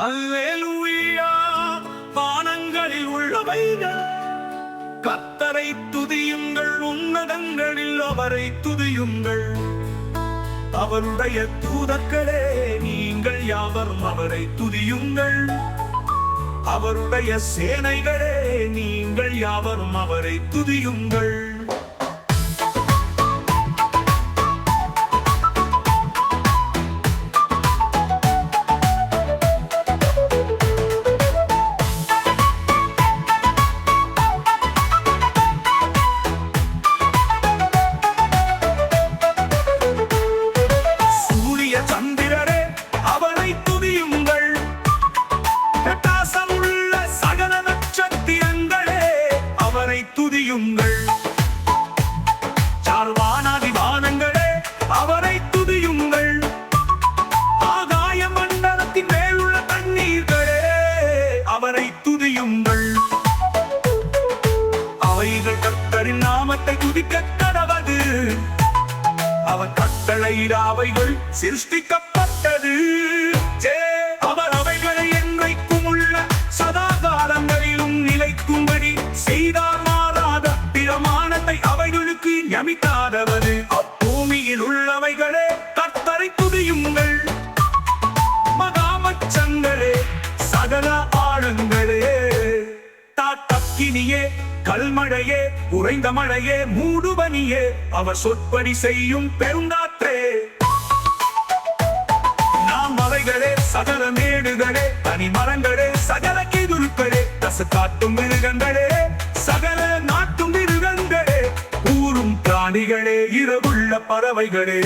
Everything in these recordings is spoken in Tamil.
அல்லேலூயா வானங்களில் உள்ளவைகள். கத்தரை துதியுங்கள் உன்னதங்களில் அவரை துதியுங்கள். அவருடைய தூதக்களே நீங்கள் யாவரும் அவரை துதியுங்கள். அவருடைய சேனைகளே நீங்கள் யாவரும் அவரை துதியுங்கள். அவரை துதியுங்கள். அவைகள் கத்தரின் நாமத்தை துதிக்க கடவது. அவர் கட்டளையிட அவைகள் சிருஷ்டிக்கப்பட்டது. அவர் அவைகளை என்றைக்கும் உள்ள சதா காலங்களிலும் நிலைக்கும்படி செய்தார் மாறாத பிரமாணத்தை அவைகளுக்கு ஞமிக்காதவது அக்கினியே கல்மழையே உறைந்த மழையே மூடுபனியே அவர் சொற்படி செய்யும் பெருங்காற்றே. நாம் மலைகளே சகல மேடுகளே தனி மரங்களே சகல கெதுருக்களே தசு காட்டும் மிருகங்களே சகல நாட்டும் மிருகங்களே கூறும் பிராணிகளே இரவுள்ள பறவைகளே.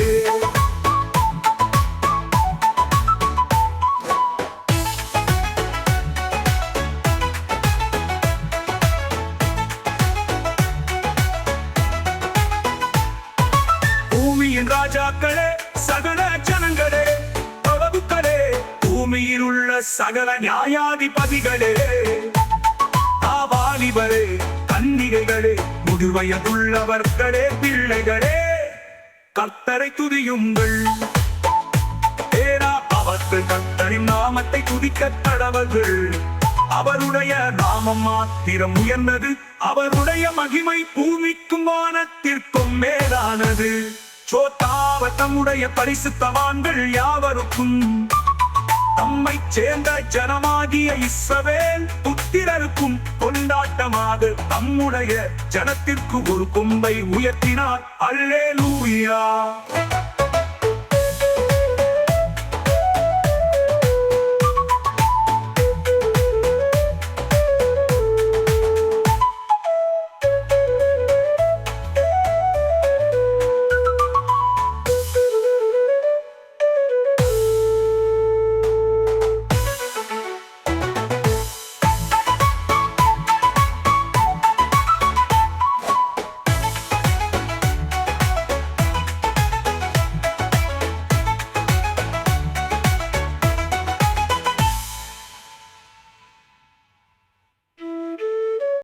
ராஜாக்களே சகல ஜனங்களே பிரபுக்களே பூமியில் உள்ள சகல நியாயாதிபதிகளே. ஆவாலிபரே கன்னிகைகளே முதுவயதுள்ளவர்களே பிள்ளைகளே கர்த்தரை துதியுங்கள். ஏரா அவர்கள் கர்த்தரின் நாமத்தை துதிக்க கடவர்கள் அவருடைய நாமம் மாத்திரம் உயர்ந்தது அவருடைய மகிமை பூமிக்கும் வானத்திற்கும் மேலானது. சோத்தாவ தம்முடைய பரிசுத்தவான்கள் யாவருக்கும்? தம்மை சேர்ந்த ஜனமாகிய இஸ்ரவேல் புத்திரருக்கும் கொண்டாட்டமாக தம்முடைய ஜனத்திற்கு ஒரு கொம்பை உயர்த்தினார். அல்லேலூயா.